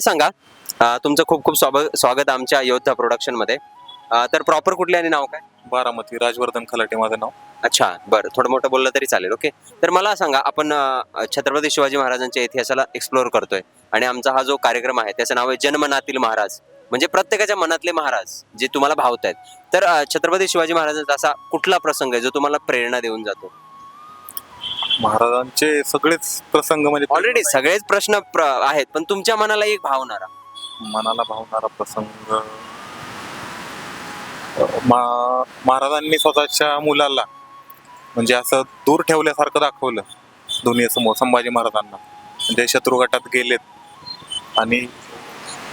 मला सांगा तुमचं खूप खूप स्वागत स्वागत आमच्या योद्धा प्रोडक्शनमध्ये. तर प्रॉपर कुठले आणि नाव काय? बारामती राजवर्धन खलाटे माझं नाव. अच्छा बरं थोडं मोठं बोललं तरी चालेल ओके. तर मला सांगा आपण छत्रपती शिवाजी महाराजांच्या इतिहासाला एक्सप्लोअर करतोय आणि आमचा हा जो कार्यक्रम आहे त्याचं नाव आहे जनमनातील महाराज. म्हणजे प्रत्येकाच्या मनातले महाराज जे तुम्हाला भावत आहेत तर छत्रपती शिवाजी महाराजांचा असा कुठला प्रसंग आहे जो तुम्हाला प्रेरणा देऊन जातो? महाराजांचे सगळेच प्रसंग म्हणजे ऑलरेडी सगळेच प्रश्न प्र- आहेत पण तुमच्या मनाला एक भावणारा? मनाला भावणारा प्रसंग मा- महाराजांनी स्वतःच्या मुलाला म्हणजे असं दूर ठेवल्यासारखं दाखवलं दुनियेसमोर संभाजी महाराजांना. म्हणजे शत्रू गटात गेलेत आणि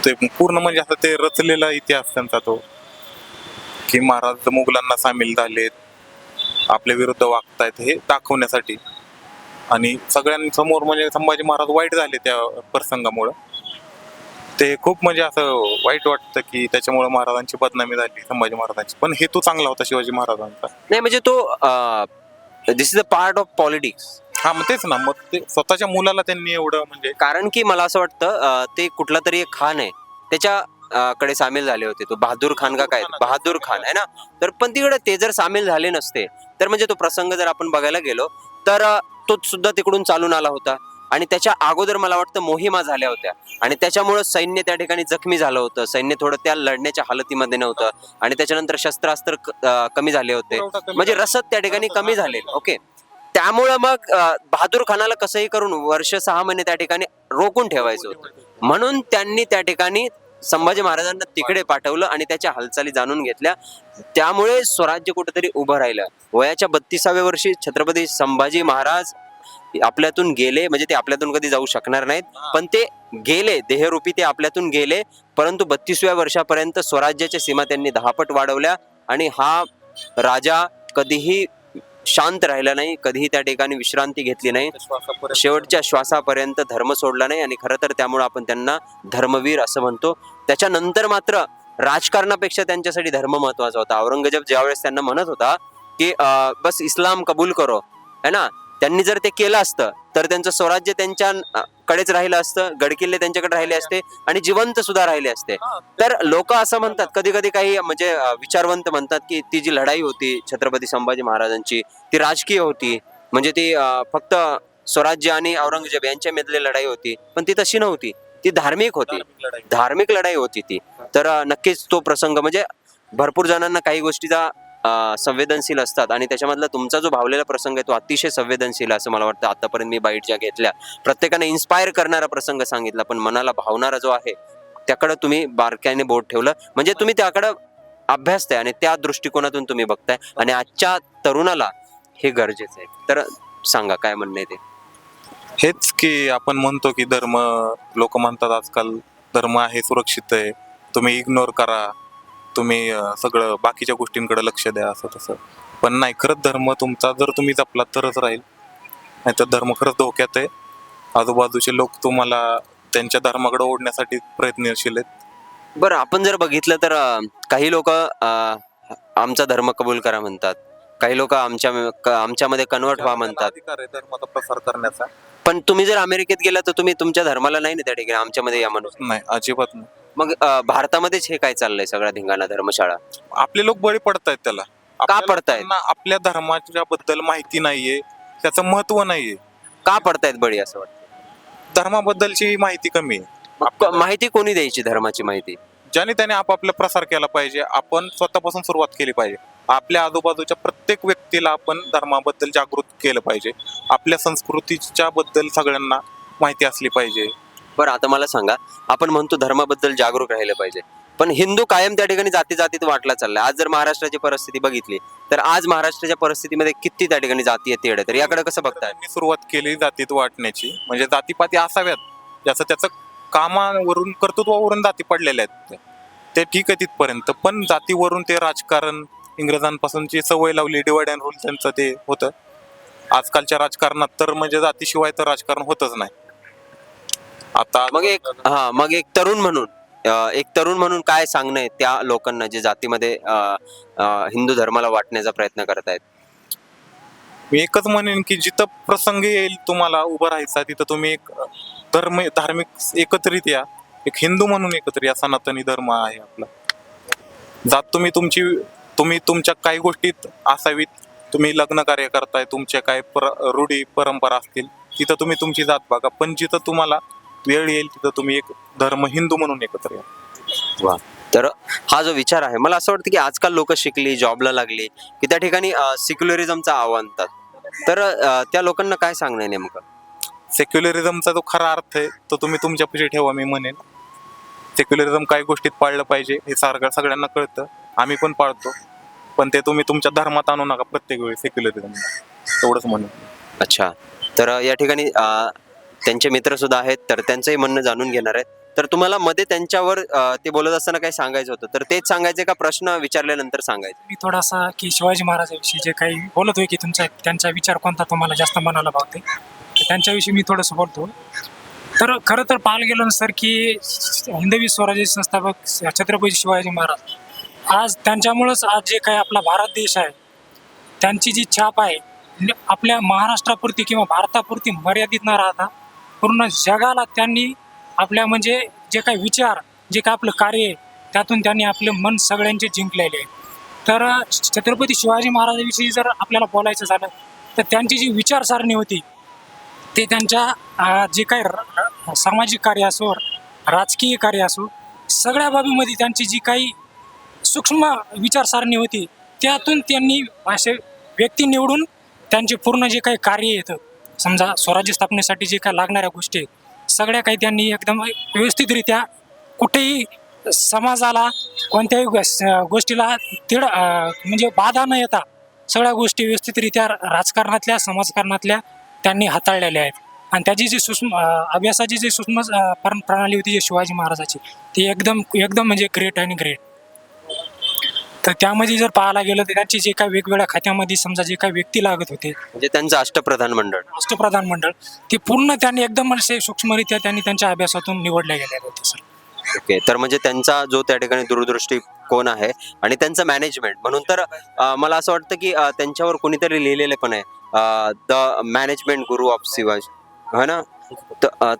ते पूर्ण म्हणजे असं ते रचलेला इतिहास त्यांचा तो की महाराज मुघलांना सामील झालेत आपल्या विरुद्ध वागतायत हे दाखवण्यासाठी. आणि सगळ्यांसमोर म्हणजे संभाजी महाराज वाईट झाले त्या प्रसंगामुळं. ते खूप म्हणजे असं वाईट वाटतं की त्याच्यामुळे महाराजांची बदनामी झाली संभाजी महाराजांची. पण हेतू चांगला होता शिवाजी महाराजांचा. नाही म्हणजे तो this is a part of politics हा मग तेच ना मग ते स्वतःच्या मुलाला त्यांनी एवढं म्हणजे कारण की मला असं वाटतं अं, ते कुठला तरी एक खान आहे. त्याच्या अं, कडे सामील झाले होते तो बहादूर खान का काय बहादूर खान आहे ना? तर पण तिकडे ते जर सामील झाले नसते तर म्हणजे तो प्रसंग जर आपण बघायला गेलो तर अं, तो सुद्धा तिकडून चालून आला होता. आणि त्याच्या अगोदर मला वाटतं मोहिमा झाल्या होत्या. आणि त्याच्यामुळं सैन्य त्या ठिकाणी जखमी झालं होतं. सैन्य थोडं त्या लढण्याच्या हालतीमध्ये नव्हतं. आणि त्याच्यानंतर शस्त्रास्त्र कमी झाले होते. म्हणजे. रसद त्या ठिकाणी कमी झाले ओके. त्यामुळं मग बहादूर खानाला कसंही करून वर्ष सहा महिने त्या ठिकाणी रोखून ठेवायचं होतं. म्हणून त्यांनी त्या ठिकाणी संभाजी महाराजांना तिकडे पाठवलं आणि त्याच्या हालचाली जाणून घेतल्या. त्यामुळे स्वराज्य कुठेतरी उभं राहिलं. वयाच्या बत्तीसाव्या वर्षी छत्रपती संभाजी महाराज आपल्यातून गेले म्हणजे ते आपल्यातून कधी जाऊ शकणार नाहीत. पण ते गेले देहरूपी ते आपल्यातून गेले. परंतु बत्तीसव्या वर्षापर्यंत स्वराज्याच्या सीमा त्यांनी दहापट वाढवल्या आणि हा राजा कधीही शांत राहिला नाही कधीही त्या ठिकाणी विश्रांती घेतली नाही. शेवटच्या श्वासापर्यंत धर्म सोडला नाही आणि खरं तर त्यामुळे आपण त्यांना धर्मवीर असं म्हणतो. त्याच्यानंतर मात्र राजकारणापेक्षा त्यांच्यासाठी धर्म महत्त्वाचा होता. औरंगजेब ज्यावेळेस त्यांना म्हणत होता की बस इस्लाम कबूल करो. है ना? त्यांनी जर ते केलं असतं तर त्यांचं स्वराज्य त्यांच्या अं, कडेच राहिलं असतं गडकिल्ले त्यांच्याकडे राहिले असते आणि जिवंत सुद्धा राहिले असते. तर लोक असं म्हणतात कधी कधी काही म्हणजे विचारवंत म्हणतात की ती जी लढाई होती छत्रपती संभाजी महाराजांची ती राजकीय होती. म्हणजे ती फक्त स्वराज्य आणि औरंगजेब यांच्यामधली लढाई होती पण ती तशी नव्हती. ती धार्मिक होती. धार्मिक लढाई. होती ती. तर नक्कीच तो प्रसंग म्हणजे भरपूर जणांना काही गोष्टीचा संवेदनशील असतात. आणि त्याच्यामधला तुमचा जो भावलेला प्रसंग आहे तो अतिशय संवेदनशील असं मला वाटतं. आतापर्यंत मी बाईट ज्या घेतल्या. प्रत्येकाने इन्स्पायर करणारा प्रसंग सांगितला पण मनाला भावणारा जो आहे त्याकडे तुम्ही बारक्याने बोट ठेवलं. म्हणजे तुम्ही त्याकडं अभ्यासताय आणि त्या दृष्टिकोनातून तुम्ही बघताय. आणि आजच्या तरुणाला हे गरजेचं आहे. तर सांगा काय म्हणणं आहे ते? हेच की आपण म्हणतो की धर्म लोक म्हणतात आजकाल धर्म आहे सुरक्षित आहे. तुम्ही इग्नोर करा. तुम्ही अं, सगळं बाकीच्या गोष्टींकडे लक्ष द्या असं तसं. पण नाही खरंच धर्म तुमचा जर तुम्ही जपला तरच राहील. नाहीतर धर्म खरंच धोक्यात आहे. आजूबाजूचे लोक तुम्हाला त्यांच्या धर्माकडे ओढण्यासाठी प्रयत्नशील आहेत. बरं आपण जर बघितलं तर अं, काही लोक आमचा धर्म कबूल करा म्हणतात. काही लोक आमच्या क- आमच्यामध्ये कन्वर्ट व्हा म्हणतात. अधिकार आहे धर्माचा प्रसार करण्याचा. पण तुम्ही जर अमेरिकेत गेला तर तुम्ही तुमच्या धर्माला नाही ना त्या ठिकाणी आमच्यामध्ये या म्हणून. नाही अजिबात नाही. मग अं, भारतामध्येच हे काय चाललंय सगळा धिंगाणा धर्मशाळा? आपले लोक बळी पडतायत त्याला. आपल्या पडतायत? लोकांना आपल्या धर्माच्या बद्दल माहिती नाहीये त्याचं महत्त्व नाहीये. का पडतायत बळी असं वाटतं धर्माबद्दलची माहिती कमी आहे. मग क- माहिती कोणी द्यायची धर्माची माहिती? ज्याने त्याने आपापला प्रसार केला पाहिजे आपण स्वतःपासून सुरुवात केली पाहिजे. आपल्या आजूबाजूच्या प्रत्येक व्यक्तीला आपण धर्माबद्दल जागृत केलं पाहिजे. आपल्या संस्कृतीच्या बद्दल सगळ्यांना माहिती असली पाहिजे. बरं आता मला सांगा आपण म्हणतो धर्माबद्दल जागरूक राहिलं पाहिजे पण हिंदू कायम त्या ठिकाणी जाती जातीत वाटला चाललाय. आज जर महाराष्ट्राची परिस्थिती बघितली तर आज महाराष्ट्राच्या परिस्थितीमध्ये किती त्या ठिकाणी जाती आहेत तेढे तर याकडे कसं बघताय? मी सुरुवात केली जातीत वाटण्याची म्हणजे जातीपाती असाव्यात. ज्याचं त्याचं कामावरून कर्तृत्वावरून जाती पडलेल्या आहेत ते ठीक आहे तिथपर्यंत पण जातीवरून ते राजकारण इंग्रजांपासूनची सवय लावली डिवाइड अँड रूल त्यांचं ते होतं. आजकालच्या राजकारणात तर म्हणजे जातीशिवाय तर राजकारण होतच नाही. आता मग एक हा मग एक तरुण म्हणून अं, एक तरुण म्हणून काय सांगणं आहे त्या लोकांना जे जातीमध्ये अं, अं, हिंदू धर्माला वाटण्याचा प्रयत्न करत आहेत मी एकच म्हणेन की जिथं प्रसंग येईल तुम्हाला उभं राहायचा तिथं तुम्ही एक धर्म धार्मिक एकत्रित या. एक हिंदू म्हणून एकत्र या सनातनी धर्म आहे आपला. जात तुम्ही तुमची तुम्ही तुमच्या काही गोष्टीत असावीत. तुम्ही लग्न कार्य करताय तुमच्या काय पर रूढी परंपरा असतील तिथं तुम्ही तुमची जात बघा. पण जिथं तुम्हाला वेळ येईल तिथं तुम्ही एक धर्म हिंदू म्हणून एकत्र या. वा. तर हा जो विचार आहे मला असं वाटतं की आजकाल लोक शिकली जॉबला लागली की त्या ठिकाणी सिक्युलरिझमचा आव्हानतात तर अ, त्या लोकांना काय सांगणं आहे नेमकं? सेक्युलरिझमचा जो खरा अर्थ आहे तो तुम्ही तुमच्यापाशी ठेवा मी म्हणेन. सेक्युलरिझम काही गोष्टीत पाळलं पाहिजे हे सारखं सगळ्यांना कळतं. आम्ही पण पाळतो. पण ते तुम्ही तुमच्या धर्मात आणू नका प्रत्येक वेळी सेक्युलरिझम एवढंच म्हणेन. अच्छा. तर या ठिकाणी अ, त्यांचे मित्र सुद्धा आहेत तर त्यांचंही म्हणणं जाणून घेणार आहेत. तर तुम्हाला मध्ये त्यांच्यावर अ, ते बोलत असताना काही सांगायचं होतं तर तेच सांगायचे का? प्रश्न विचारल्यानंतर सांगायचे. मी थोडासा की शिवाजी महाराजांविषयी जे काही बोलत होय की तुमचा त्यांचा विचार कोणता तुम्हाला जास्त मनाला भावते तर त्यांच्याविषयी मी थोडंसं बोलतो. तर खरं तर पाहायला गेलं सर की हिंदवी स्वराज्य संस्थापक छत्रपती शिवाजी महाराज आज त्यांच्यामुळंच आज जे काही आपला भारत देश आहे त्यांची जी छाप आहे न- आपल्या महाराष्ट्रापुरती किंवा भारतापुरती मर्यादित न राहता पूर्ण जगाला त्यांनी आपल्या म्हणजे जे काही विचार जे काय आपलं कार्य आहे त्यातून त्यांनी आपले मन सगळ्यांचे जिंकलेले तर छत्रपती शिवाजी महाराजांविषयी जर आपल्याला बोलायचं झालं तर त्यांची जी विचारसारणी होती ते त्यांच्या जे काही र- सामाजिक कार्य असो राजकीय कार्य असो सगळ्या बाबीमध्ये त्यांची जी काही सूक्ष्म विचारसारणी होती त्यातून त्यांनी असे व्यक्ती निवडून त्यांचे पूर्ण जे काही कार्य येतं समजा स्वराज्य स्थापनेसाठी जे काय लागणाऱ्या गोष्टी सगळ्या काही त्यांनी एकदम व्यवस्थितरित्या कुठेही समाजाला कोणत्याही गोष्टीला तिड म्हणजे बाधा न येता सगळ्या गोष्टी व्यवस्थितरित्या राजकारणातल्या समाजकारणातल्या त्यांनी हाताळलेल्या आहेत. आणि त्याची जी सूक्ष्म अभ्यासाची जी सूक्ष्म प्रणाली होती जी शिवाजी महाराजाची ती एकदम एकदम म्हणजे ग्रेट आणि ग्रेट तर त्यामध्ये जर पाहायला गेलं तर त्यांची जे काही वेगवेगळ्या खात्यामध्ये समजा जे काही व्यक्ती लागत होते म्हणजे त्यांचं अष्टप्रधान मंडळ. राष्ट्रप्रधान मंडळ ते पूर्ण त्यांनी एकदम असे सूक्ष्मरित्या त्यांनी त्यांच्या अभ्यासातून निवडले गेले होते सर. ओके तर म्हणजे त्यांचा जो त्या ठिकाणी दूरदृष्टी कोण आहे आणि त्यांचं मॅनेजमेंट म्हणून तर अ, मला असं वाटतं की अ, त्यांच्यावर कोणीतरी लिहिलेलं पण आहे the management guru of Shivaji हा ना?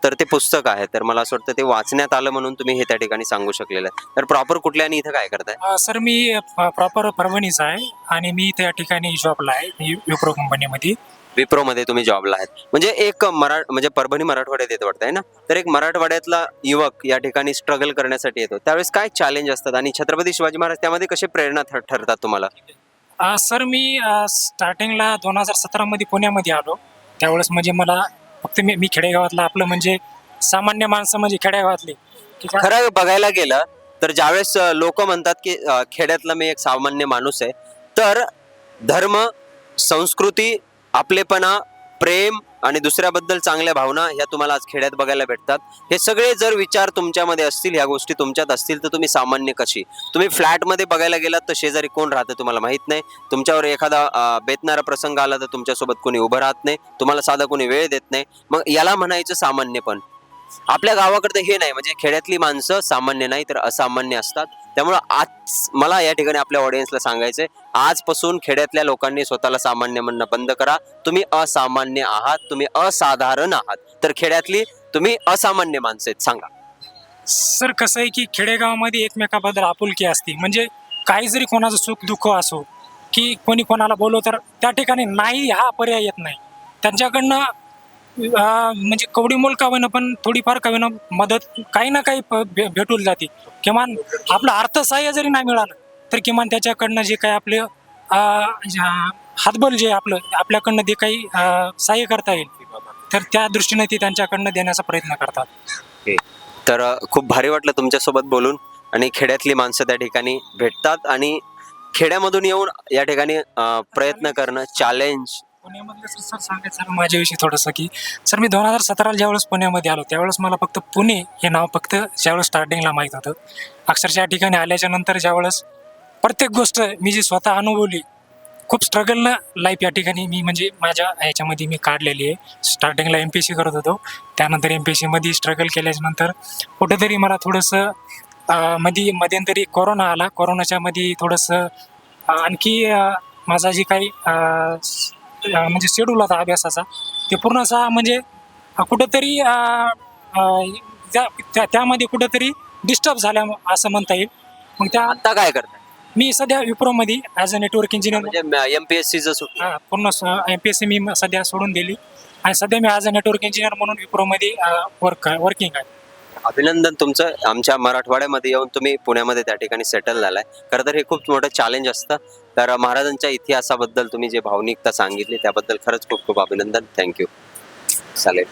तर ते पुस्तक आहे. तर मला असं वाटतं ते वाचण्यात आलं म्हणून तुम्ही हे त्या ठिकाणी सांगू शकलेलं. आहे तर प्रॉपर कुठल्या आणि इथं काय करताय? सर मी प्रॉपर परभणीचा आहे आणि मी त्या ठिकाणी जॉबला आहे विप्रो कंपनीमध्ये. विप्रो मध्ये तुम्ही जॉबला आहेत. म्हणजे एक मराठ म्हणजे परभणी मराठवाड्यात येतो वाटतंय ना? तर एक मराठवाड्यातला युवक या ठिकाणी स्ट्रगल करण्यासाठी येतो. त्यावेळेस काय चॅलेंज असतात आणि छत्रपती शिवाजी महाराज त्यामध्ये कसे प्रेरणा ठर- ठरतात तुम्हाला? सर मी स्टार्टिंगला दोन हजार सतरामध्ये पुण्यामध्ये आलो. त्यावेळेस म्हणजे मला फक्त मी मी खेडेगावातला आपलं म्हणजे सामान्य माणसं म्हणजे खेडेगावातली. की खरं बघायला गेलं तर ज्यावेळेस लोक म्हणतात की अ, खेड्यातला मी एक सामान्य माणूस आहे तर धर्म संस्कृती आपलेपणा प्रेम आणि दुसऱ्याबद्दल चांगल्या भावना ह्या तुम्हाला आज खेड्यात बघायला भेटतात. हे सगळे जर विचार तुमच्यामध्ये असतील ह्या गोष्टी तुमच्यात असतील तर तुम्ही सामान्य कशी? तुम्ही फ्लॅटमध्ये बघायला गेलात तर शेजारी कोण राहतं तुम्हाला माहीत नाही. तुमच्यावर एखादा बेतणारा प्रसंग आला तर तुमच्यासोबत कोणी उभं राहत नाही. तुम्हाला साधा कोणी वेळ देत नाही. मग याला म्हणायचं सामान्यपण आपल्या गावाकडे हे नाही म्हणजे खेड्यातली माणसं सामान्य नाही तर असामान्य असतात. त्यामुळं आज मला या ठिकाणी आपल्या ऑडियन्सला सांगायचंय आजपासून खेड्यातल्या लोकांनी स्वतःला सामान्य म्हणणं बंद करा. तुम्ही असामान्य आहात तुम्ही असाधारण आहात. तर खेड्यातली तुम्ही असामान्य माणसं आहेत सांगा. सर कसं आहे की खेडेगावामध्ये एकमेकाबद्दल आपुलकी असते. म्हणजे काही जरी कोणाचं सुख दुःख असो की कोणी कोणाला बोलव तर त्या ठिकाणी नाही हा पर्याय येत नाही. त्यांच्याकडनं म्हणजे कवडी मोल का होईना पण थोडीफार का होईना मदत काही ना काही भे- भेटून जाते. किमान आपलं अर्थसहाय्य जरी नाही मिळालं तर किमान त्याच्याकडनं जे काही आपले अं, ज्या- हातबल जे आपलं आपल्याकडनं जे काही अं, सहाय्य करता येईल तर त्या दृष्टीने ते त्यांच्याकडनं देण्याचा प्रयत्न करतात. तर अ, खूप भारी वाटलं तुमच्यासोबत बोलून आणि खेड्यातली माणसं त्या ठिकाणी भेटतात आणि खेड्यामधून येऊन या ठिकाणी अ, प्रयत्न करणं चॅलेंज पुण्यामधलं सर सर सांगायचं सर माझ्याविषयी थोडंसं की सर मी दोन हजार सतराला ज्यावेळेस पुण्यामध्ये आलो त्यावेळेस मला फक्त पुणे हे नाव फक्त ज्यावेळेस स्टार्टिंगला माहीत होतं. अक्षरशः या ठिकाणी आल्याच्यानंतर ज्यावेळेस प्रत्येक गोष्ट मी जी स्वतः अनुभवली खूप स्ट्रगलनं लाईफ या ठिकाणी मी म्हणजे माझ्या ह्याच्यामध्ये मी काढलेली आहे. स्टार्टिंगला एम पी सी करत होतो. त्यानंतर एम पी सीमध्ये स्ट्रगल केल्याच्यानंतर कुठंतरी मला थोडंसं मध्ये मध्यंतरी कोरोना आला. कोरोनाच्या मध्ये थोडंसं आणखी माझा जी काही म्हणजे शेड्यूल होता अभ्यासाचा ते पूर्ण असा म्हणजे कुठंतरी त्या त्या- त्यामध्ये कुठंतरी डिस्टर्ब झाल्या असं म्हणता येईल. मग त्या आता काय करताय? मी सध्या विप्रोमध्ये ॲज अ नेटवर्क इंजिनियर म्हणजे एमपीएससीचं सुटलं हा, पूर्ण एम पी एस सी मी म- सध्या सोडून दिली. आणि सध्या मी ॲज अ नेटवर्क इंजिनियर म्हणून विप्रोमध्ये वर्क वर्किंग आहे. अभिनंदन तुमचं. आमच्या मराठवाड्यामध्ये येऊन तुम्ही पुण्यामध्ये त्या ठिकाणी सेटल झालाय. खरं तर हे खूप मोठं चॅलेंज असतं. तर महाराजांच्या इतिहासाबद्दल तुम्ही जे भावनिकता सांगितली त्याबद्दल खरंच खूप खूप अभिनंदन. थँक्यू चालेल.